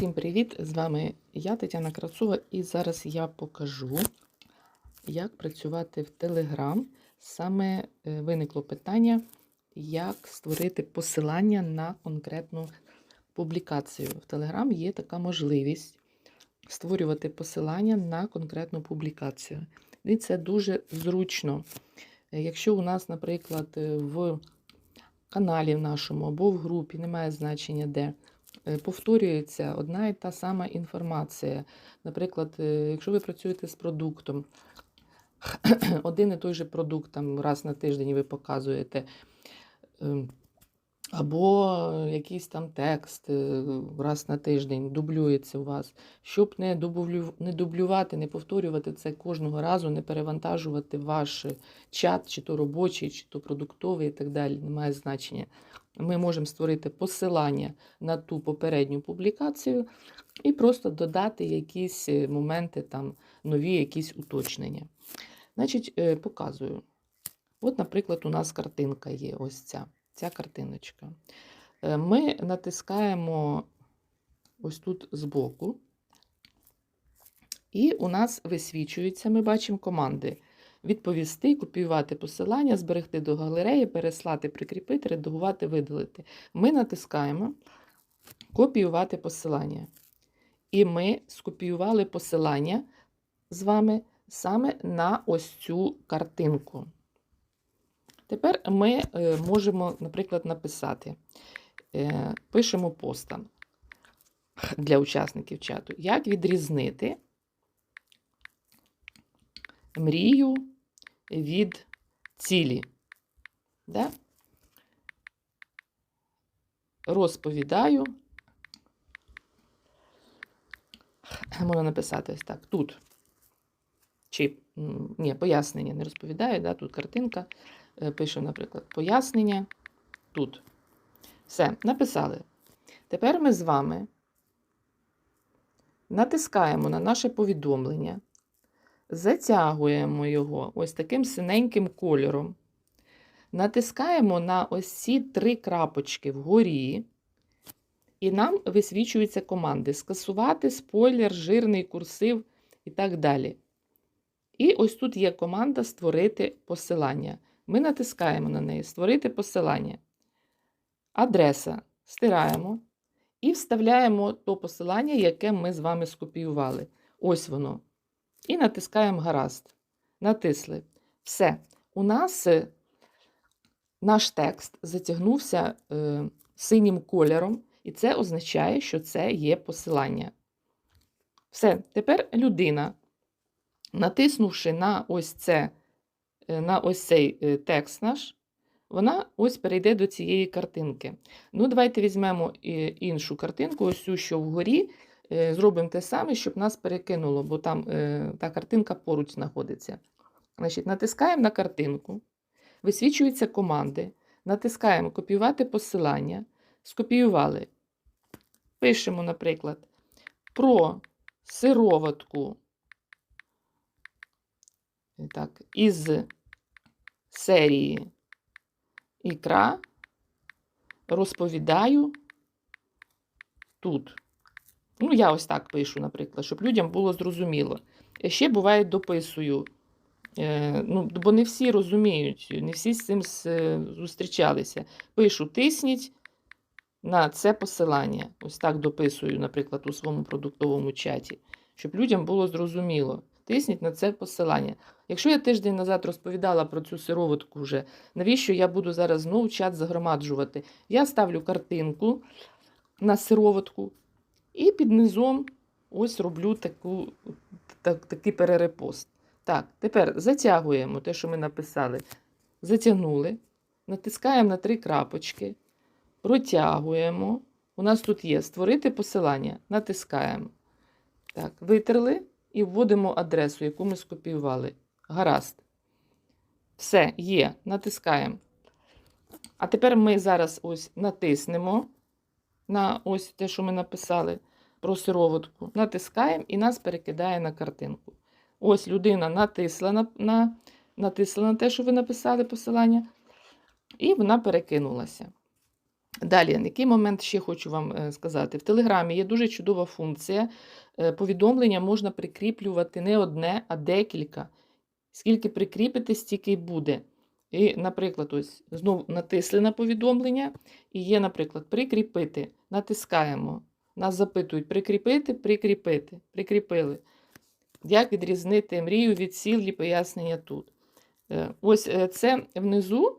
Всім привіт! З вами я, Тетяна Крацова, і зараз я покажу, як працювати в Telegram. Саме е, виникло питання, як створити посилання на конкретну публікацію. В Telegram є така можливість створювати посилання на конкретну публікацію. І це дуже зручно. Якщо у нас, наприклад, е, в каналі нашому або в групі, немає значення де, повторюється одна і та сама інформація. Наприклад, е, якщо ви працюєте з продуктом, один і той же продукт там раз на тиждень ви показуєте, ем, або якийсь там текст е, раз на тиждень дублюється у вас, щоб не дублювати, не повторювати це кожного разу, не перевантажувати ваш чат, чи то робочий, чи то продуктовий і так далі, немає значення. Ми можемо створити посилання на ту попередню публікацію і просто додати якісь е, моменти, там, нові якісь уточнення. Значить, е, показую. От, наприклад, у нас картинка є ось ця, ця картиночка. Е, Ми натискаємо ось тут збоку, і у нас висвічується, ми бачимо команди. Відповісти, копіювати посилання, зберегти до галереї, переслати, прикріпити, редагувати, видалити. Ми натискаємо копіювати посилання. І ми скопіювали посилання з вами саме на ось цю картинку. Тепер ми е, можемо, наприклад, написати, е, пишемо постам для учасників чату, як відрізнити мрію від цілі. Да? Розповідаю. Можна написати ось так. Тут. Чи, ні, пояснення не розповідаю, да? тут картинка. Е, Пишу, наприклад, пояснення. Тут. Все, написали. Тепер ми з вами натискаємо на наше повідомлення, затягуємо його ось таким синеньким кольором. Натискаємо на ось ці три крапочки вгорі, і нам висвічуються команди: скасувати, спойлер, жирний курсив і так далі. І ось тут є команда Створити посилання. Ми натискаємо на неї Створити посилання. Адреса стираємо і вставляємо то посилання, яке ми з вами скопіювали. Ось воно. І натискаємо гаразд. Натисли. Все. У нас е, наш текст затягнувся е, синім кольором, і це означає, що це є посилання. Все. Тепер людина, натиснувши на ось це, е, на ось цей е, текст наш, вона ось перейде до цієї картинки. Ну, давайте візьмемо іншу картинку, ось цю, що вгорі. Е, Зробимо те саме, щоб нас перекинуло, бо там е, та картинка поруч знаходиться. Значить, Натискаємо на картинку, висвічуються команди, натискаємо копіювати посилання, скопіювали. Пишемо, наприклад, про сироватку так, із серії ікра розповідаю тут. Ну, я ось так пишу, наприклад, щоб людям було зрозуміло. Ще буває, дописую. Е, ну, бо не всі розуміють, не всі з цим е, зустрічалися. Пишу, тисніть на це посилання. Ось так дописую, наприклад, у своєму продуктовому чаті, щоб людям було зрозуміло. Тисніть на це посилання. Якщо я тиждень назад розповідала про цю сироватку вже, навіщо я буду зараз знову чат загромаджувати? Я ставлю картинку на сироватку і під низом ось роблю таку, так, такий перерепост. Так, тепер затягуємо те, що ми написали. Затягнули, натискаємо на три крапочки, протягуємо. У нас тут є створити посилання, натискаємо. Так, витерли і вводимо адресу, яку ми скопіювали. Гаразд. Все, є. Натискаємо. А тепер ми зараз ось натиснемо на ось те, що ми написали про сироватку. Натискаємо і нас перекидає на картинку. Ось людина натисла на, на, натисла на те, що ви написали посилання, і вона перекинулася. Далі, який момент ще хочу вам е, сказати? В Телеграмі є дуже чудова функція. Е, Повідомлення можна прикріплювати не одне, а декілька. Скільки прикріпите, стільки й буде. І, наприклад, ось знову натисли на повідомлення, і є, наприклад, прикріпити. Натискаємо. Нас запитують прикріпити, прикріпити, прикріпили. Як відрізнити мрію від цілі пояснення тут. Е, Ось е, це внизу,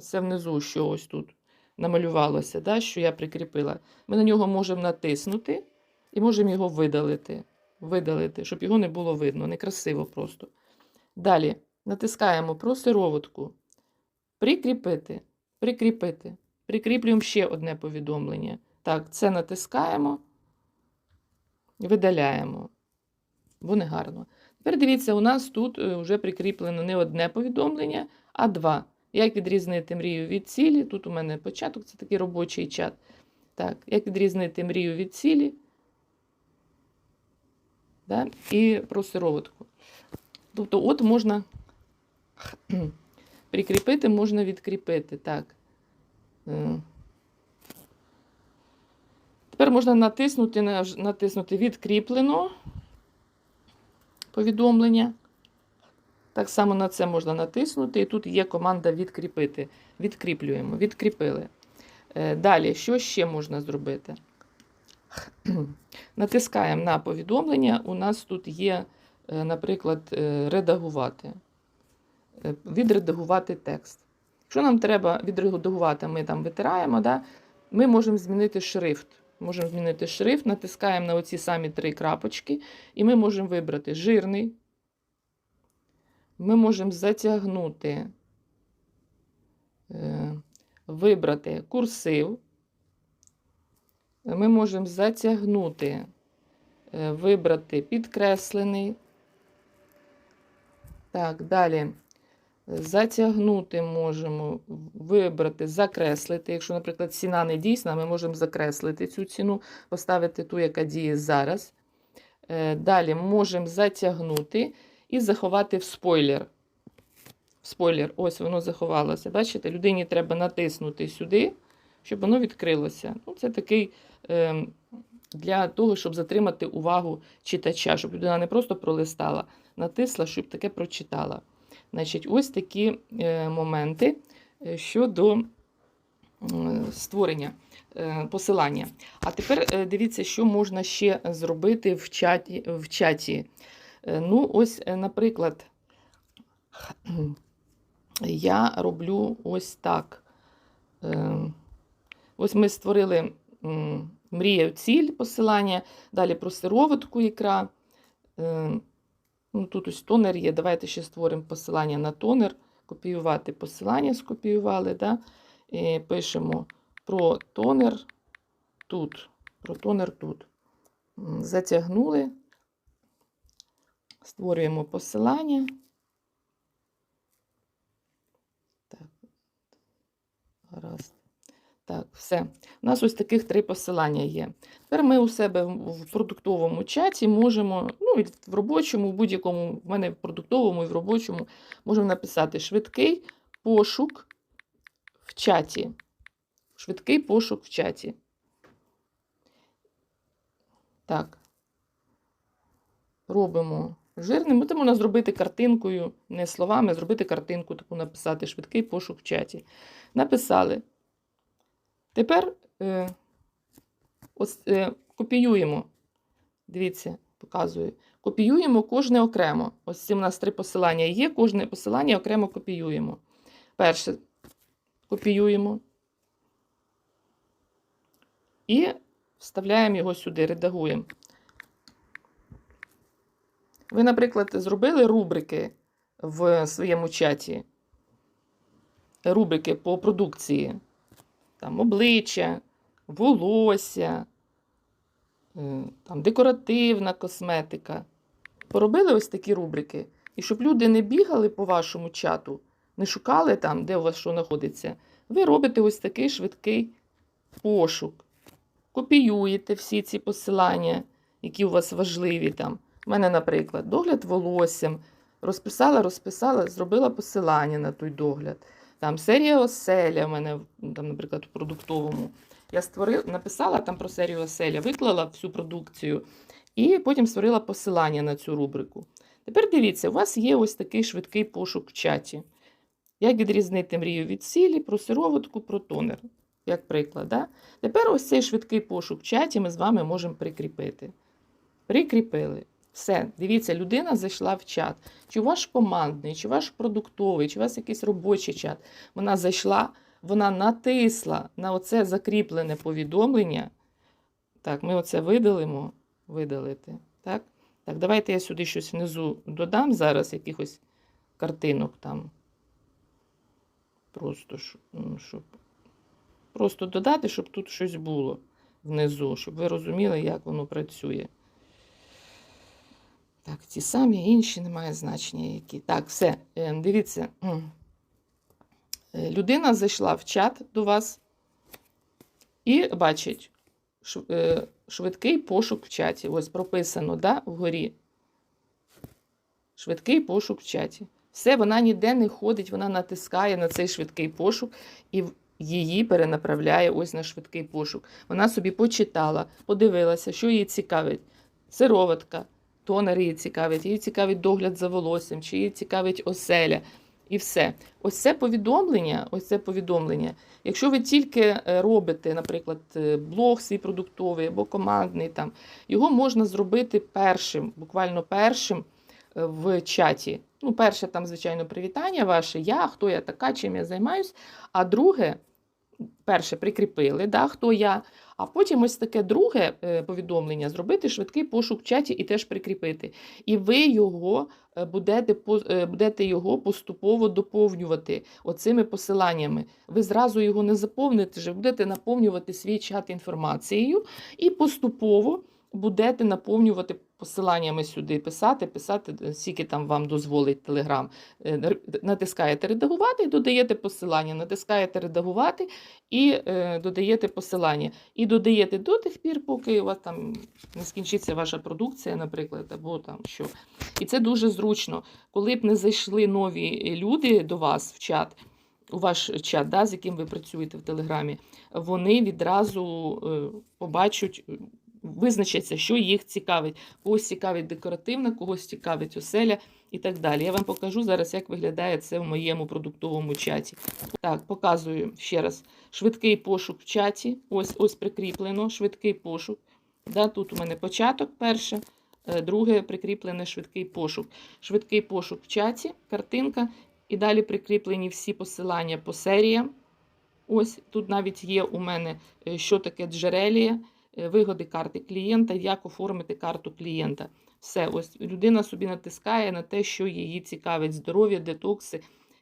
це внизу, що ось тут намалювалося, да, що я прикріпила. Ми на нього можемо натиснути і можемо його видалити, видалити, щоб його не було видно, некрасиво просто. Далі натискаємо про сироватку. Прикріпити, прикріпити. Прикріплюємо ще одне повідомлення. Так, це натискаємо, видаляємо, бо не гарно. Тепер дивіться, у нас тут е, вже прикріплено не одне повідомлення, а два. Як відрізнити мрію від цілі? Тут у мене початок, це такий робочий чат. Так, як відрізнити мрію від цілі? Да? І про сироватку. Тобто, от можна прикріпити, можна відкріпити. Так. Е. Тепер можна натиснути, натиснути відкріплено повідомлення. Так само на це можна натиснути, і тут є команда відкріпити. Відкріплюємо, відкріпили. Е, Далі, що ще можна зробити? Натискаємо на повідомлення. У нас тут є, е, наприклад, редагувати. Е, Відредагувати текст. Якщо нам треба відредагувати, ми там витираємо, да? ми можемо змінити шрифт. Можемо змінити шрифт, натискаємо на оці самі три крапочки, і ми можемо вибрати жирний. Ми можемо затягнути, е, вибрати курсив. Ми можемо затягнути, е, вибрати підкреслений. Так, далі. Затягнути можемо, вибрати, закреслити. Якщо, наприклад, ціна не дійсна, ми можемо закреслити цю ціну, поставити ту, яка діє зараз. Е, Далі можемо затягнути і заховати в спойлер. В спойлер, ось воно заховалося. Бачите, людині треба натиснути сюди, щоб воно відкрилося. Ну, Це такий е, для того, щоб затримати увагу читача, щоб людина не просто пролистала, натисла, щоб таке прочитала. Значить, ось такі е, моменти е, щодо е, створення посилання. А тепер дивіться, що можна ще зробити в чаті. В чаті. Ну, ось, наприклад, я роблю ось так. Ось ми створили мрія ціль посилання, далі про сироватку ікра. Ну, тут ось тонер є. Давайте ще створимо посилання на тонер. Копіювати посилання, скопіювали. Да? І пишемо про тонер тут. Про тонер тут. Затягнули. Створюємо посилання. Так. Гаразд. Так, все. У нас ось таких три посилання є. Тепер ми у себе в продуктовому чаті можемо, ну, в робочому, в будь-якому, в мене в продуктовому і в робочому, можемо написати швидкий пошук в чаті. Швидкий пошук в чаті. Так. Робимо жирним. Це можна зробити картинкою, не словами, зробити картинку, таку написати швидкий пошук в чаті. Написали. Тепер е, ось, е, копіюємо. Дивіться, показую. Копіюємо кожне окремо. Ось ці у нас три посилання є, кожне посилання окремо копіюємо. Перше копіюємо. І вставляємо його сюди, редагуємо. Ви, наприклад, зробили рубрики в своєму чаті. Рубрики по продукції там обличчя, волосся, е, там, декоративна косметика. Поробили ось такі рубрики. І щоб люди не бігали по вашому чату, не шукали там, де у вас що знаходиться, ви робите ось такий швидкий пошук. Копіюєте всі ці посилання, які у вас важливі там. У мене, наприклад, догляд волоссям. Розписала, розписала, зробила посилання на той догляд. Там серія оселя в мене, там, наприклад, в продуктовому. Я створила, написала там про серію оселя, виклала всю продукцію і потім створила посилання на цю рубрику. Тепер дивіться, у вас є ось такий швидкий пошук в чаті. Як відрізнити мрію від цілі, про сироватку, про тонер, як приклад. Да? Тепер ось цей швидкий пошук в чаті ми з вами можемо прикріпити. Прикріпили. Все, дивіться, людина зайшла в чат. Чи ваш командний, чи ваш продуктовий, чи у вас якийсь робочий чат. Вона зайшла, вона натисла на оце закріплене повідомлення. Так, ми оце видалимо. Видалити. Так, так давайте я сюди щось внизу додам зараз, якихось картинок там. Просто щоб просто додати, щоб тут щось було внизу, щоб ви розуміли, як воно працює. Так, ті самі, інші немає значення які. Так, все, е, дивіться. Е, Людина зайшла в чат до вас і бачить е, швидкий пошук в чаті. Ось прописано, да, вгорі. Швидкий пошук в чаті. Все, вона ніде не ходить, вона натискає на цей швидкий пошук і її перенаправляє ось на швидкий пошук. Вона собі почитала, подивилася, що її цікавить. Сироватка, тонер її цікавить, її цікавить догляд за волоссям, чи її цікавить оселя. І все. Ось це повідомлення, ось це повідомлення. Якщо ви тільки е, робите, наприклад, е, блог свій продуктовий або командний, там, його можна зробити першим, буквально першим е, в чаті. Ну, перше, там, звичайно, привітання ваше, я, хто я така, чим я займаюсь. А друге, перше прикріпили, да, хто я. А потім ось таке друге е, повідомлення зробити швидкий пошук в чаті і теж прикріпити. І ви його е, будете, е, будете його поступово доповнювати оцими посиланнями. Ви зразу його не заповните, вже будете наповнювати свій чат інформацією і поступово будете наповнювати посиланнями сюди, писати, писати, е, скільки там вам дозволить Телеграм. Натискаєте редагувати додаєте посилання, натискаєте редагувати і е, додаєте посилання. І додаєте до тих пір, поки у вас там не скінчиться ваша продукція, наприклад, або там що. І це дуже зручно. Коли б не зайшли нові люди до вас в чат, у ваш чат, да, з яким ви працюєте в Телеграмі, вони відразу е, побачать, е, визначаться, що їх цікавить. Когось цікавить декоративна, когось цікавить оселя і так далі. Я вам покажу зараз, як виглядає це в моєму продуктовому чаті. Так, показую ще раз. Швидкий пошук в чаті. Ось ось прикріплено, швидкий пошук. Да, тут у мене початок перше, е, друге прикріплене швидкий пошук. Швидкий пошук в чаті, картинка. І далі прикріплені всі посилання по серіям. Ось тут навіть є у мене, е, що таке джерелія, вигоди карти клієнта, як оформити карту клієнта. Все, ось людина собі натискає на те, що її цікавить, здоров'я, детокси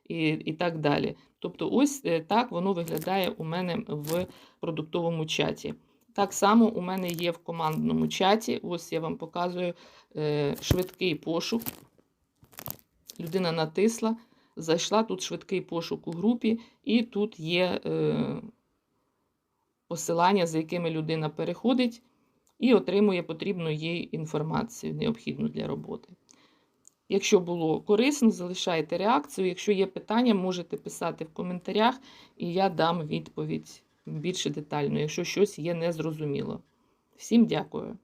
і, і так далі. Тобто, ось е, так воно виглядає у мене в продуктовому чаті. Так само у мене є в командному чаті. Ось я вам показую е, швидкий пошук. Людина натисла, зайшла тут швидкий пошук у групі, і тут є е, посилання, за якими людина переходить і отримує потрібну їй інформацію, необхідну для роботи. Якщо було корисно, залишайте реакцію. Якщо є питання, можете писати в коментарях, і я дам відповідь більше детально, якщо щось є незрозуміло. Всім дякую.